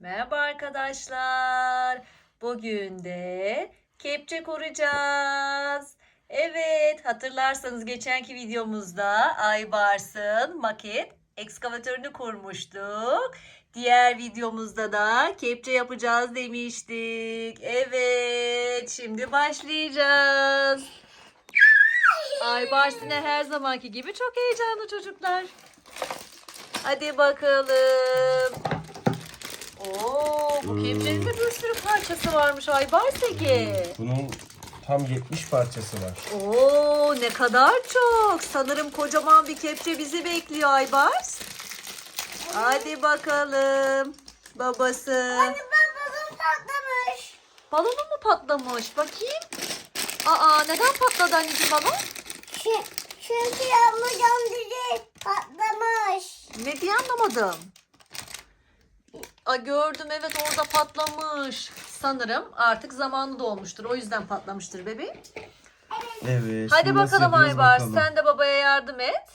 Merhaba arkadaşlar. Bugün de kepçe kuracağız. Evet, hatırlarsanız geçenki videomuzda Aybars'ın maket ekskavatörünü kurmuştuk. Diğer videomuzda da kepçe yapacağız demiştik. Evet, şimdi başlayacağız. Aybars yine her zamanki gibi çok heyecanlı çocuklar. Hadi bakalım. Oo, bu kepçenin de bir sürü parçası varmış Aybars Ege. Bunun tam 70 parçası var. Oo, ne kadar çok. Sanırım kocaman bir kepçe bizi bekliyor Aybars. Hadi bakalım. Babası. Anne ben balon patlamış. Balonu mu patlamış? Bakayım. Aa, neden patladı anneciğim balon? Çünkü yağmurdan diye patlamış. Ne diye anlamadım. Aa, gördüm evet orada patlamış. Sanırım artık zamanı dolmuştur. O yüzden patlamıştır bebeğim. Evet. Hadi şimdi nasıl bakalım yapıyoruz Aybars. bakalım. Sen de babaya yardım et.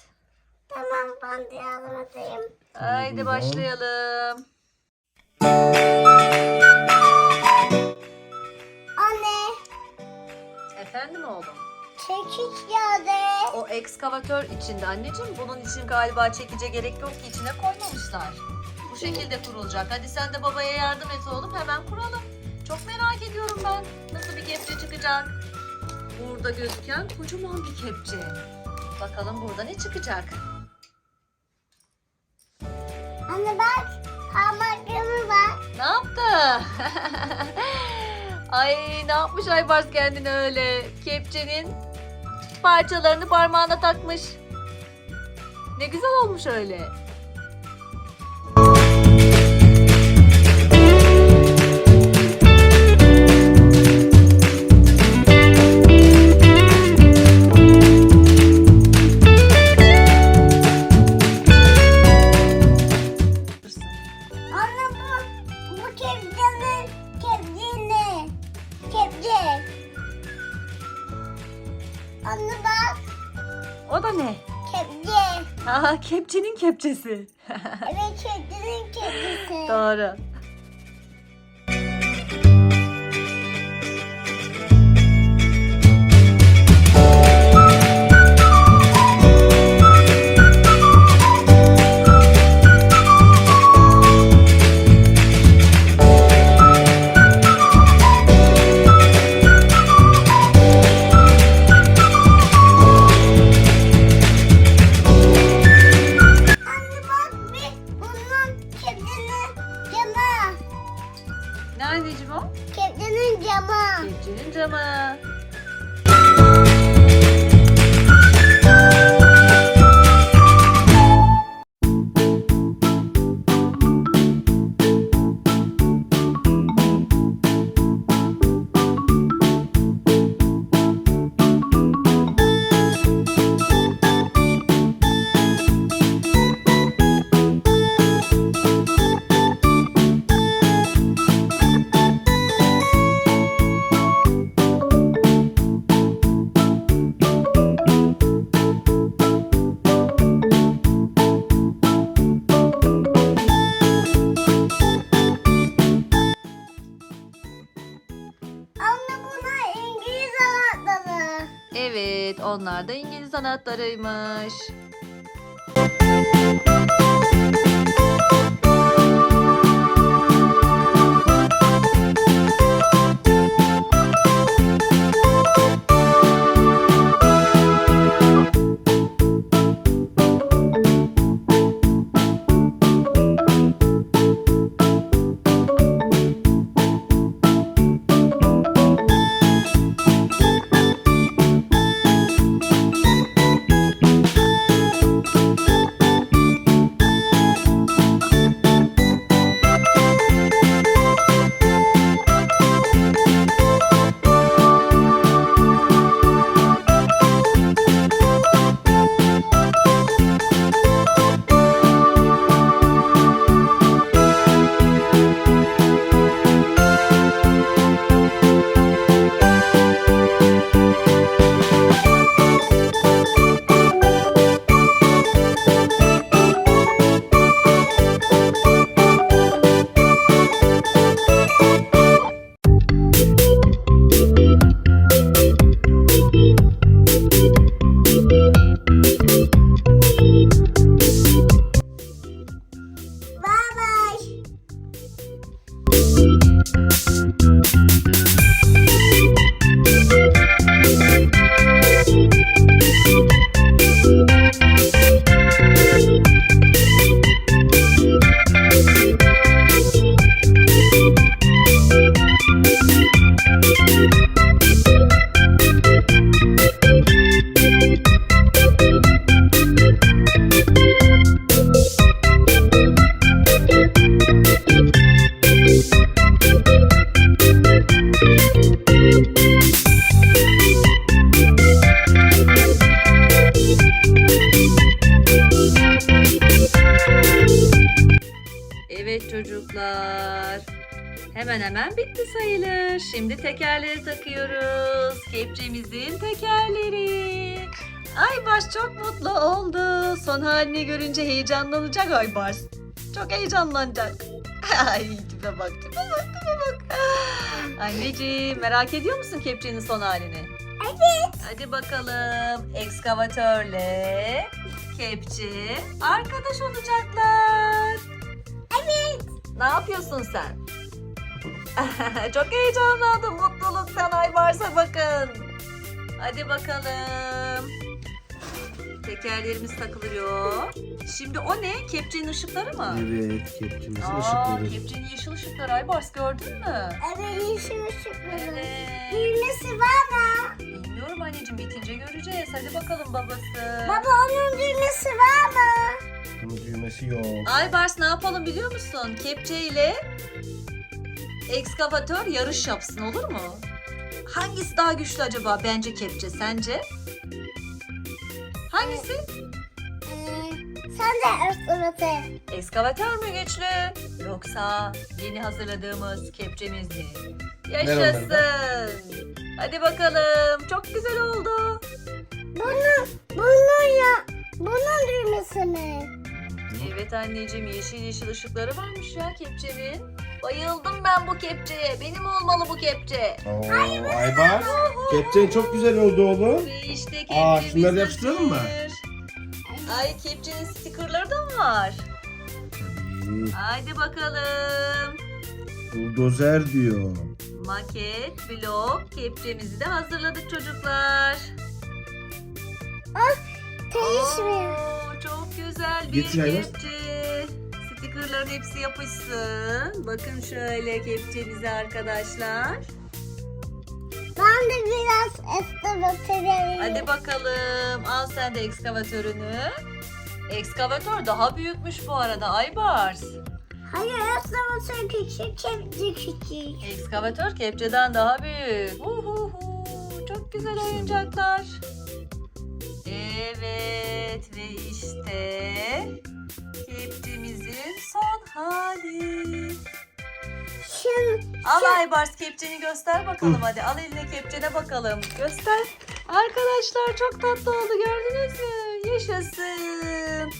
Tamam ben de yardım edeyim. Haydi başlayalım. Anne Efendim oğlum. çekiç geldi. O ekskavatör içinde anneciğim. Bunun için galiba çekice gerek yok ki içine koymamışlar. Şekilde kurulacak. Hadi sen de babaya yardım et oğlum. Hemen kuralım. Çok merak ediyorum ben. Nasıl bir kepçe çıkacak? Burada gözüken kocaman bir kepçe. Bakalım burada ne çıkacak? Anne bak parmaklarımı bak. Ne yaptı? Ay ne yapmış Aybars kendine öyle? Kepçenin parçalarını parmağına takmış. Ne güzel olmuş öyle. Anne bak O da ne? kepçe. Aa, kepçenin kepçesi. Evet kepçenin kepçesi. Doğru. Onlar da İngiliz anahtarıymış. Şimdi tekerleri takıyoruz. Kepçemizin tekerleri. Aybars çok mutlu oldu. Son halini görünce heyecanlanacak Aybars. Çok heyecanlanacak. Ay tipe bak tipe bak tipe bak. Anneciğim merak ediyor musun kepçenin son halini? Evet. Hadi bakalım. Ekskavatörle kepçe arkadaş olacaklar. Evet. Ne yapıyorsun sen? Çok heyecanlandım. Mutluluktan Aybars'a bakın. Hadi bakalım. Tekerlerimiz takılıyor. Şimdi o ne? Kepçenin ışıkları mı? Evet, kepçemizin Aa, ışıkları. kepçenin yeşil ışıkları Aybars gördün mü? Evet yeşil ışıkları. Evet. Düğmesi var mı? Bilmiyorum anneciğim bitince göreceğiz. Hadi bakalım babası. Baba onun düğmesi var mı? Bunun düğmesi yok. Aybars ne yapalım biliyor musun? Kepçe ile ekskavatör yarış yapsın olur mu? Hangisi daha güçlü acaba? Bence kepçe. Sence? Hangisi? Ee, sen de ısırıtı. Ekskavatör mü güçlü? Yoksa yeni hazırladığımız kepçemiz mi? Yaşasın. Hadi bakalım. Çok güzel oldu. Bunun, bunun ya, bunun düğmesi mi? Evet anneciğim yeşil yeşil ışıkları varmış ya kepçenin. Bayıldım ben bu kepçeye. Benim olmalı bu kepçe. Oo, Aybar. Kepçen çok güzel oldu oğlum. Ve işte kepçemiz Aa, şunları yapıştıralım mı? Ay kepçenin stikerleri de mi var? Tabii. Haydi bakalım. Buldozer diyor. Maket, blok, kepçemizi de hazırladık çocuklar. Değişmiyor. Oo, çok güzel bir Getir kepçe. Stikerlerin hepsi yapışsın. Bakın şöyle kepçemize arkadaşlar. Ben de biraz vereyim. Hadi bakalım. Al sen de ekskavatörünü. Ekskavatör daha büyükmüş bu arada Aybars. Hayır ısırıtı küçük, kepçe küçük. Ekskavatör kepçeden daha büyük. Uhuhu. Çok güzel oyuncaklar. Al Aybars kepçeni göster bakalım hadi. Al eline kepçene bakalım. Göster. Arkadaşlar çok tatlı oldu gördünüz mü? Yaşasın.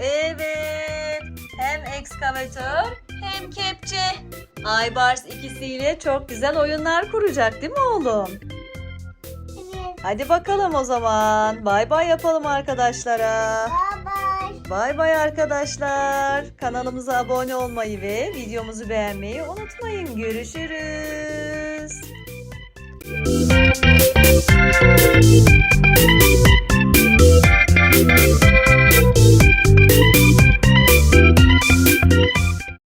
Evet. Hem ekskavatör hem kepçe. Aybars ikisiyle çok güzel oyunlar kuracak değil mi oğlum? evet. Hadi bakalım o zaman. Bay bay yapalım arkadaşlara. Bye. Bay bay arkadaşlar. Kanalımıza abone olmayı ve videomuzu beğenmeyi unutmayın. Görüşürüz.